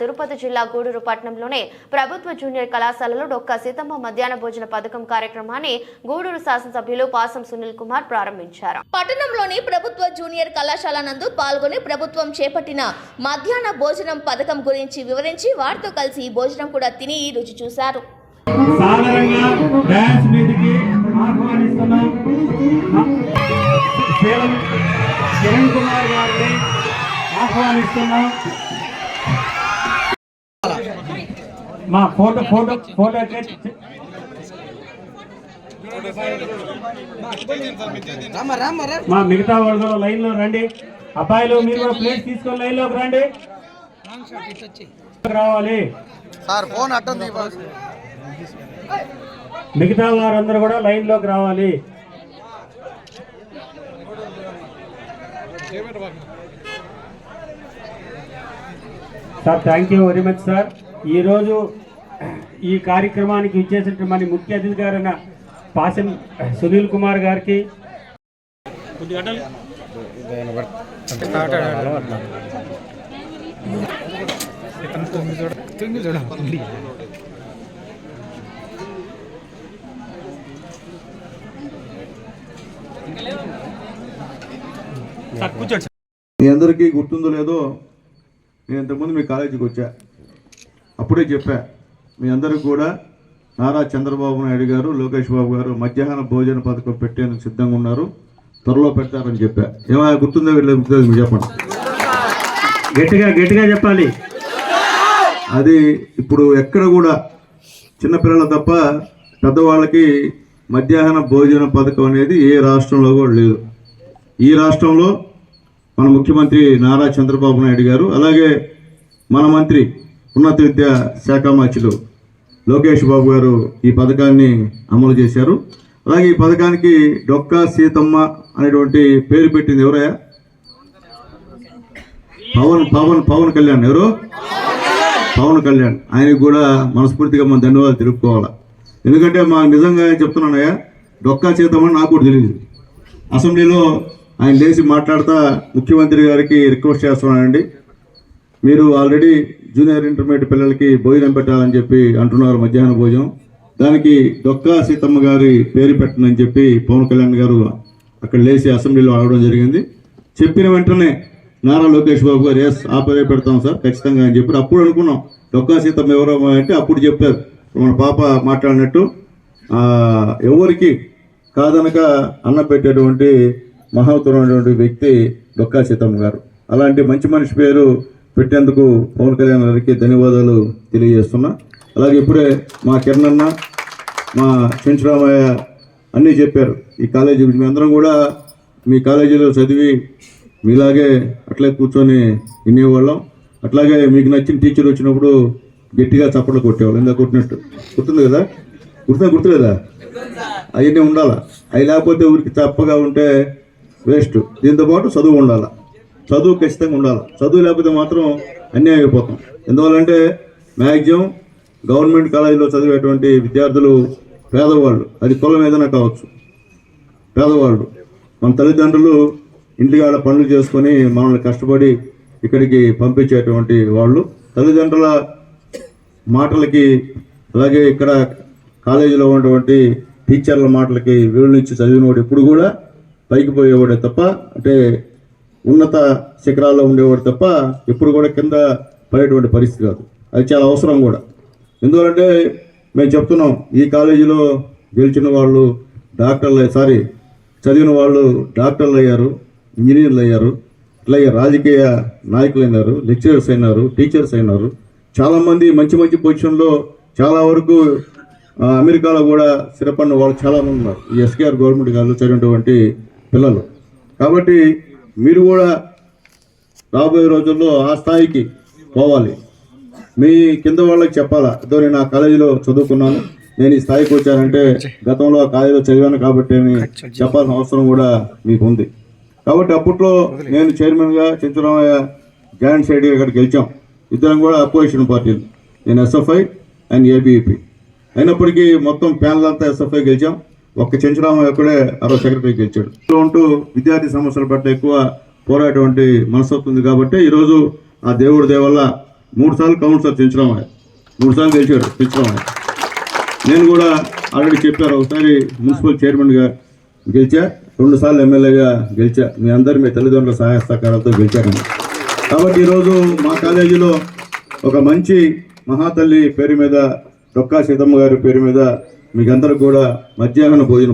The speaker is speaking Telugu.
తిరుపతి జిల్లా గూడూరు పట్టణంలోని ప్రభుత్వ జూనియర్ కళాశాలలో డొక్కా సీతమ్మ మధ్యాహ్న భోజన పథకం కార్యక్రమాన్ని గూడూరు శాసనసభ్యులు పాసం సునీల్ కుమార్ ప్రారంభించారు. పట్టణంలోని ప్రభుత్వ జూనియర్ కళాశాల నందు పాల్గొని ప్రభుత్వం చేపట్టిన మధ్యాహ్న భోజనం పథకం గురించి వివరించి వారితో కలిసి ఈ భోజనం కూడా తిని రుచి చూశారు. సాధారణంగా డ్యాన్స్ మీదకి ఆహ్వానిస్తున్నాం. సేలం కిరణ్ కుమార్ గారిని ఆహ్వానిస్తున్నాం. మా ఫోటో ఫోటో ఫోటో మా మిగతా వాళ్ళు కూడా లైన్లో రండి. అబ్బాయిలు మీరు కూడా ప్లేట్ తీసుకొని లైన్లోకి రండి. రావాలి. సార్ ఫోన్ అట్టంది మిగతా వారందరూ కూడా లైన్లోకి రావాలి. Sir thank you very much sir ఈరోజు ఈ కార్యక్రమానికి ఇచ్చేసినటువంటి మన ముఖ్య అతిథి గారైన పాసం సునీల్ కుమార్ గారికి. మీ అందరికీ గుర్తుందో లేదో నేను ఇంతకుముందు మీ కాలేజీకి వచ్చా. అప్పుడే చెప్పా మీ అందరూ కూడా నారా చంద్రబాబు నాయుడు గారు లోకేష్ బాబు గారు మధ్యాహ్న భోజన పథకం పెట్టేందుకు సిద్ధంగా ఉన్నారు. త్వరలో పెడతారని చెప్పా. ఏమైనా గుర్తుందో వీళ్ళు గుర్తుంది మీరు చెప్పండి. గట్టిగా గట్టిగా చెప్పాలి. అది ఇప్పుడు ఎక్కడ కూడా చిన్నపిల్లలు తప్ప పెద్దవాళ్ళకి మధ్యాహ్న భోజన పథకం అనేది ఏ రాష్ట్రంలో కూడా లేదు. ఈ రాష్ట్రంలో మన ముఖ్యమంత్రి నారా చంద్రబాబు నాయుడు గారు అలాగే మన మంత్రి ఉన్నత విద్యా శాఖ మంత్రులు లోకేష్ బాబు గారు ఈ పథకాన్ని అమలు చేశారు. అలాగే ఈ పథకానికి డొక్కా సీతమ్మ అనేటువంటి పేరు పెట్టింది ఎవరయ్యా? పవన్ పవన్ పవన్ కళ్యాణ్ ఎవరు? పవన్ కళ్యాణ్. ఆయనకు కూడా మనస్ఫూర్తిగా మనం ధన్యవాదాలు తెలుపుకోవాలి. ఎందుకంటే మా నిజంగా చెప్తున్నానయ్యా డొక్కా చేద్దామని నాకు కూడా తెలియదు. అసెంబ్లీలో ఆయన లేచి మాట్లాడుతా ముఖ్యమంత్రి గారికి రిక్వెస్ట్ చేస్తున్నానండి. మీరు ఆల్రెడీ జూనియర్ ఇంటర్మీడియట్ పిల్లలకి భోజనం పెట్టాలని చెప్పి అంటున్నారు మధ్యాహ్న భోజనం. దానికి డొక్కా సీతమ్మ గారి పేరు పెట్టనని చెప్పి పవన్ కళ్యాణ్ గారు అక్కడ లేచి అసెంబ్లీలో అడగడం జరిగింది. చెప్పిన వెంటనే నారా లోకేష్ బాబు గారు ఎస్ ఆ పేరే పెడతాం సార్ ఖచ్చితంగా అని చెప్పి అప్పుడు అనుకున్నాం. డొక్కా సీతమ్మ ఎవరో అంటే అప్పుడు చెప్పారు. మన పాప మాట్లాడినట్టు ఎవరికి కాదనక అన్న పెట్టేటువంటి మహోత్తరమైనటువంటి వ్యక్తి డొక్కా సీతమ్మ గారు. అలాంటి మంచి మనిషి పేరు పెట్టేందుకు పవన్ కళ్యాణ్ గారికి ధన్యవాదాలు తెలియజేస్తున్నా. అలాగే ఇప్పుడే మా కిరణ్ అన్న మా చెంచురామయ్య అన్నీ చెప్పారు. ఈ కాలేజీ మీ అందరం కూడా మీ కాలేజీలో చదివి మీలాగే అట్లే కూర్చొని వినేవాళ్ళం. అట్లాగే మీకు నచ్చిన టీచర్ వచ్చినప్పుడు గట్టిగా చప్పట్లు కొట్టేవాళ్ళు. ఇందా కొట్టినట్టు. గుర్తుంది కదా? గుర్తుందా? గుర్తులేదా? అవన్నీ ఉండాలా? అవి లేకపోతే ఊరికి తప్పగా ఉంటే వేస్ట్. దీంతో పాటు చదువు ఉండాలా? చదువు ఖచ్చితంగా ఉండాలి. చదువు లేకపోతే మాత్రం అన్యాయం అయిపోతాం. ఎందువల్లంటే మ్యాక్సిమం గవర్నమెంట్ కాలేజీలో చదివేటువంటి విద్యార్థులు పేదవాళ్ళు. అది కులం ఏదైనా కావచ్చు. పేదవాళ్ళు. మన తల్లిదండ్రులు ఇంటికాడ పనులు చేసుకొని మనల్ని కష్టపడి ఇక్కడికి పంపించేటువంటి వాళ్ళు. తల్లిదండ్రుల మాటలకి అలాగే ఇక్కడ కాలేజీలో ఉన్నటువంటి టీచర్ల మాటలకి విలువనిచ్చి చదివినవాడు ఎప్పుడు కూడా పైకి పోయేవాడే తప్ప అంటే ఉన్నత శిఖరాల్లో ఉండేవాడు తప్ప ఎప్పుడు కూడా కింద పడేటువంటి పరిస్థితి కాదు. అది చాలా అవసరం కూడా. ఎందుకంటే మేము చెప్తున్నాం ఈ కాలేజీలో గెలిచిన వాళ్ళు డాక్టర్లు సారీ చదివిన వాళ్ళు డాక్టర్లు అయ్యారు ఇంజనీర్లు అయ్యారు ఇట్లాగే రాజకీయ నాయకులు అయినారు లెక్చరర్స్ అయినారు టీచర్స్ అయినారు. చాలామంది మంచి మంచి పొజిషన్లో చాలా వరకు అమెరికాలో కూడా స్థిరపడిన వాళ్ళు చాలామంది ఉన్నారు. ఈ ఎస్కేఆర్ గవర్నమెంట్ కాలేజీలో చదివినటువంటి పిల్లలు. కాబట్టి మీరు కూడా రాబోయే రోజుల్లో ఆ స్థాయికి పోవాలి. మీ కింద వాళ్ళకి చెప్పాలా ఇదో నేను ఆ కాలేజీలో చదువుకున్నాను నేను ఈ స్థాయికి వచ్చానంటే గతంలో ఆ కాలేజీలో చదివాను కాబట్టి అని చెప్పాల్సిన అవసరం కూడా మీకు ఉంది కాబట్టి అప్పట్లో నేను చైర్మన్గా చెంచురామయ్య జాయింట్ సైడ్ ఇక్కడ గెలిచాం. ఇద్దరం కూడా అపోజిషన్ పార్టీలు నేను ఎస్ఎఫ్ఐ అండ్ ఏబీఈపీ అయినప్పటికీ మొత్తం ప్యానల్ అంతా ఎస్ఎఫ్ఐ గెలిచాం. ఒక్క చెంచురామయ్య ఒక్కడే అరవై సెక్రటరీ గెలిచాడు ఉంటూ విద్యార్థి సమస్యల పట్ల ఎక్కువ పోరాటటువంటి మనస్తత్వం ఉంది కాబట్టి ఈరోజు ఆ దేవుడి దేవల్ల మూడు సార్లు కౌన్సిలర్ చెంచురామయ్య మూడు సార్లు గెలిచాడు చెంచురామయ్య నేను కూడా ఆల్రెడీ చెప్పారు ఒకసారి మున్సిపల్ చైర్మన్గా గెలిచా రెండు సార్లు ఎమ్మెల్యేగా గెలిచా. మీ అందరు మీ తల్లిదండ్రుల సహాయ సహకారాలతో గెలిచారని కాబట్టి ఈరోజు మా కాలేజీలో ఒక మంచి మహాతల్లి పేరు మీద డొక్కా సీతమ్మ గారి పేరు మీద మీకందరూ కూడా మధ్యాహ్న భోజన